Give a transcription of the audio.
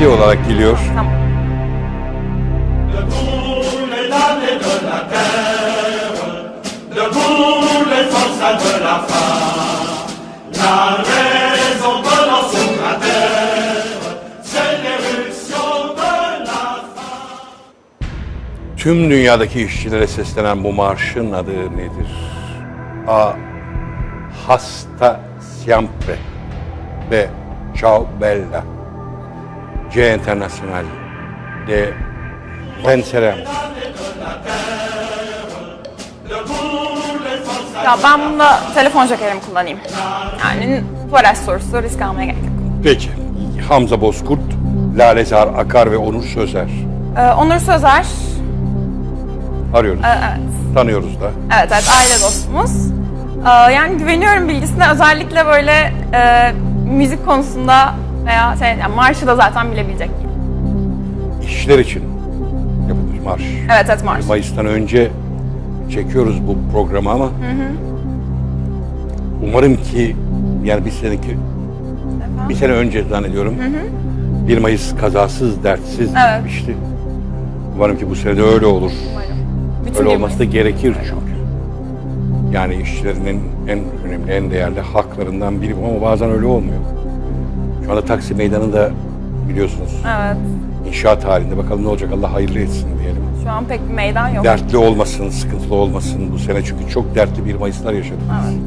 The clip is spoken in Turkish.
Sesi olarak geliyor. Tamam. Tüm dünyadaki işçilere seslenen bu marşın adı nedir? A. Hasta siempre. B. Ciao bella. C. Internacional. D. Vencerem. Ya ben bunda telefon jokerimi kullanayım. Yani Tuvalet sorusu risk almaya gerek yok. Peki. Hamza Bozkurt, Lalezar Akar ve Onur Sözer. Ee, Onur Sözer, Arıyoruz. e, evet. Tanıyoruz da. Evet evet aile dostumuz. Ee, yani güveniyorum bilgisine özellikle böyle e, müzik konusunda veya şey yani marşı da zaten bilebilecek. İşçiler için yapılmış marş. Evet evet marş. Mayıs'tan önce çekiyoruz bu programı ama umarım ki yani bir seneki bir sene önce zannediyorum 1 Mayıs kazasız dertsiz Evet. bitmişti. Umarım ki bu sene de öyle olur. Bütün Öyle olması da gerekir çünkü. Yani işçilerinin en önemli, en değerli haklarından biri ama bazen öyle olmuyor. Şu anda Taksim Meydanı da biliyorsunuz Evet. inşaat halinde. Bakalım ne olacak Allah hayırlı etsin diyelim. Şu an pek bir meydan yok. Dertli olmasın, sıkıntılı olmasın bu sene çünkü çok dertli bir Mayıslar yaşadık. Evet.